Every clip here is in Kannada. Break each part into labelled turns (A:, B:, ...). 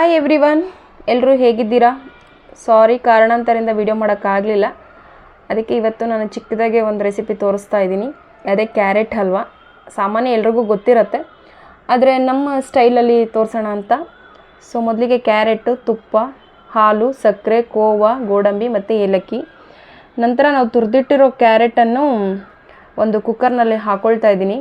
A: ಹಾಯ್ ಎವ್ರಿ ಒನ್ ಎಲ್ಲರೂ ಹೇಗಿದ್ದೀರಾ? ಸಾರಿ ಕಾರಣಾಂತರಿಂದ ವಿಡಿಯೋ ಮಾಡೋಕ್ಕಾಗಲಿಲ್ಲ. ಅದಕ್ಕೆ ಇವತ್ತು ನಾನು ಚಿಕ್ಕದಾಗೆ ಒಂದು ರೆಸಿಪಿ ತೋರಿಸ್ತಾ ಇದ್ದೀನಿ. ಅದೇ ಕ್ಯಾರೆಟ್ ಹಲ್ವಾ. ಸಾಮಾನ್ಯ ಎಲ್ರಿಗೂ ಗೊತ್ತಿರುತ್ತೆ. ಆದರೆ ನಮ್ಮ ಸ್ಟೈಲಲ್ಲಿ ತೋರಿಸೋಣ ಅಂತ. ಸೊ ಮೊದಲಿಗೆ ಕ್ಯಾರೆಟು, ತುಪ್ಪ, ಹಾಲು, ಸಕ್ಕರೆ, ಕೋವಾ, ಗೋಡಂಬಿ ಮತ್ತು ಏಲಕ್ಕಿ. ನಂತರ ನಾವು ತುರಿದಿಟ್ಟಿರೋ ಕ್ಯಾರೆಟನ್ನು ಒಂದು ಕುಕ್ಕರ್ನಲ್ಲಿ ಹಾಕ್ಕೊಳ್ತಾ ಇದ್ದೀನಿ.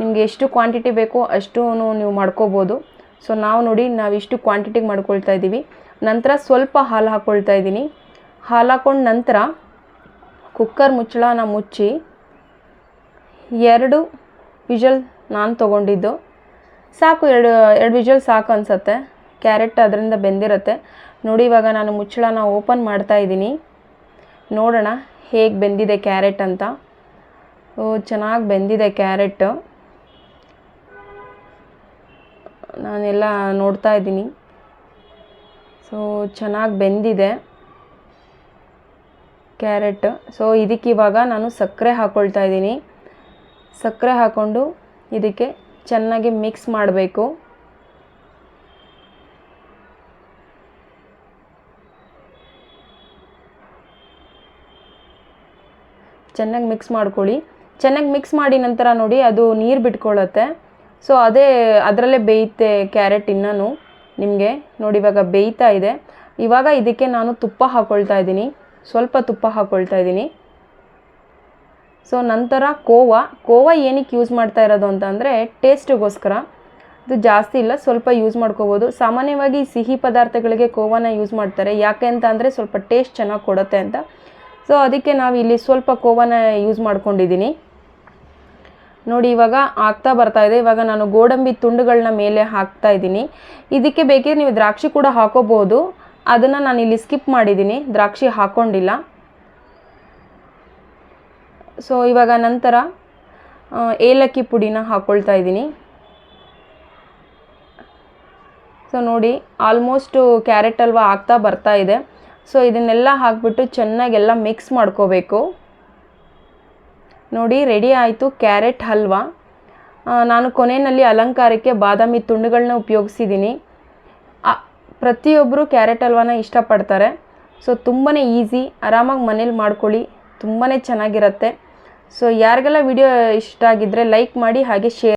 A: ನಿಮಗೆ ಎಷ್ಟು ಕ್ವಾಂಟಿಟಿ ಬೇಕೋ ಅಷ್ಟು ನೀವು ಮಾಡ್ಕೋಬೋದು. ಸೊ ನಾವು ನೋಡಿ ನಾವು ಇಷ್ಟು ಕ್ವಾಂಟಿಟಿಗೆ ಮಾಡ್ಕೊಳ್ತಾ ಇದ್ದೀವಿ ನಂತರ ಸ್ವಲ್ಪ ಹಾಲು ಹಾಕ್ಕೊಳ್ತಾ ಇದ್ದೀನಿ ಹಾಲು ಹಾಕ್ಕೊಂಡು ನಂತರ ಕುಕ್ಕರ್ ಮುಚ್ಚಳನ ಮುಚ್ಚಿ ಎರಡು ವಿಜಲ್ ನಾನು ತೊಗೊಂಡಿದ್ದು. ಸಾಕು, ಎರಡು ಎರಡು ವಿಜಲ್ ಸಾಕು ಅನಿಸತ್ತೆ. ಕ್ಯಾರೆಟ್ ಅದರಿಂದ ಬೆಂದಿರುತ್ತೆ. ನೋಡಿ ಇವಾಗ ನಾನು ಮುಚ್ಚಳನ ಓಪನ್ ಮಾಡ್ತಾ ಇದ್ದೀನಿ ನೋಡೋಣ ಹೇಗೆ ಬೆಂದಿದೆ ಕ್ಯಾರೆಟ್ ಅಂತ. ಓ, ಚೆನ್ನಾಗಿ ಬೆಂದಿದೆ ಕ್ಯಾರೆಟ್. ನಾನೆಲ್ಲ ನೋಡ್ತಾ ಇದ್ದೀನಿ. ಸೊ ಚೆನ್ನಾಗಿ ಬೆಂದಿದೆ. ಕ್ಯಾರೆಟ್ ಸೊ ಇದಕ್ಕೆ ಇವಾಗ ನಾನು ಸಕ್ಕರೆ ಹಾಕ್ಕೊಳ್ತಾ ಇದ್ದೀನಿ. ಸಕ್ಕರೆ ಹಾಕ್ಕೊಂಡು ಇದಕ್ಕೆ ಚೆನ್ನಾಗಿ ಮಿಕ್ಸ್ ಮಾಡಬೇಕು. ಚೆನ್ನಾಗಿ ಮಿಕ್ಸ್ ಮಾಡ್ಕೊಳ್ಳಿ. ಚೆನ್ನಾಗಿ ಮಿಕ್ಸ್ ಮಾಡಿ ನಂತರ ನೋಡಿ ಅದು ನೀರು ಬಿಟ್ಕೊಳ್ಳುತ್ತೆ ಸೊ ಅದೇ ಅದರಲ್ಲೇ ಬೇಯುತ್ತೆ ಕ್ಯಾರೆಟ್ ಇನ್ನೂ ನಿಮಗೆ. ನೋಡಿ, ಇವಾಗ ಬೇಯ್ತಾ ಇದೆ. ಇವಾಗ ಇದಕ್ಕೆ ನಾನು ತುಪ್ಪ ಹಾಕ್ಕೊಳ್ತಾ ಇದ್ದೀನಿ. ಸ್ವಲ್ಪ ತುಪ್ಪ ಹಾಕ್ಕೊಳ್ತಾ ಇದ್ದೀನಿ. ಸೊ ನಂತರ ಕೋವಾ. ಕೋವಾ ಏನಕ್ಕೆ ಯೂಸ್ ಮಾಡ್ತಾ ಇರೋದು ಅಂತ ಅಂದರೆ ಟೇಸ್ಟಿಗೋಸ್ಕರ. ಇದು ಜಾಸ್ತಿ ಇಲ್ಲ, ಸ್ವಲ್ಪ ಯೂಸ್ ಮಾಡ್ಕೋಬೋದು. ಸಾಮಾನ್ಯವಾಗಿ ಸಿಹಿ ಪದಾರ್ಥಗಳಿಗೆ ಕೋವಾನ ಯೂಸ್ ಮಾಡ್ತಾರೆ. ಯಾಕೆ ಅಂತ ಅಂದರೆ ಸ್ವಲ್ಪ ಟೇಸ್ಟ್ ಚೆನ್ನಾಗಿ ಕೊಡುತ್ತೆ ಅಂತ. ಸೊ ಅದಕ್ಕೆ ನಾವು ಇಲ್ಲಿ ಸ್ವಲ್ಪ ಕೋವಾನ ಯೂಸ್ ಮಾಡ್ಕೊಂಡಿದ್ದೀನಿ. ನೋಡಿ, ಇವಾಗ ಆಗ್ತಾ ಬರ್ತಾ ಇದೆ. ಇವಾಗ ನಾನು ಗೋಡಂಬಿ ತುಂಡುಗಳನ್ನ ಮೇಲೆ ಹಾಕ್ತಾ ಇದ್ದೀನಿ. ಇದಕ್ಕೆ ಬೇಕಿದ್ರೆ ನೀವು ದ್ರಾಕ್ಷಿ ಕೂಡ ಹಾಕೋಬೋದು ಅದನ್ನು ನಾನು ಇಲ್ಲಿ ಸ್ಕಿಪ್ ಮಾಡಿದ್ದೀನಿ. ದ್ರಾಕ್ಷಿ ಹಾಕ್ಕೊಂಡಿಲ್ಲ ಸೊ ಇವಾಗ ನಂತರ ಏಲಕ್ಕಿ ಪುಡಿನ ಹಾಕ್ಕೊಳ್ತಾ ಇದ್ದೀನಿ. ಸೊ ನೋಡಿ ಆಲ್ಮೋಸ್ಟು ಕ್ಯಾರೆಟ್ ಹಲ್ವಾ ಆಗ್ತಾ ಬರ್ತಾ ಇದೆ. ಸೊ ಇದನ್ನೆಲ್ಲ ಹಾಕ್ಬಿಟ್ಟು ಚೆನ್ನಾಗೆಲ್ಲ ಮಿಕ್ಸ್ ಮಾಡ್ಕೋಬೇಕು. ನೋಡಿ ರೆಡಿ ಆಯಿತು ಕ್ಯಾರೆಟ್ ಹಲ್ವಾ. ನಾನು ಕೊನೆಯಲ್ಲಿ ಅಲಂಕಾರಕ್ಕೆ ಬಾದಾಮಿ ತುಂಡುಗಳನ್ನ ಉಪಯೋಗಿಸಿದ್ದೀನಿ. ಪ್ರತಿಯೊಬ್ಬರು ಕ್ಯಾರೆಟ್ ಹಲ್ವಾನ ಇಷ್ಟಪಡ್ತಾರೆ. ಸೊ ತುಂಬಾ ಈಸಿ ಆರಾಮಾಗಿ ಮನೇಲಿ ಮಾಡ್ಕೊಳ್ಳಿ ತುಂಬಾ ಚೆನ್ನಾಗಿರುತ್ತೆ. ಸೊ ಯಾರಿಗೆಲ್ಲ ವಿಡಿಯೋ ಇಷ್ಟ ಆಗಿದ್ದರೆ ಲೈಕ್ ಮಾಡಿ, ಹಾಗೆ ಶೇರ್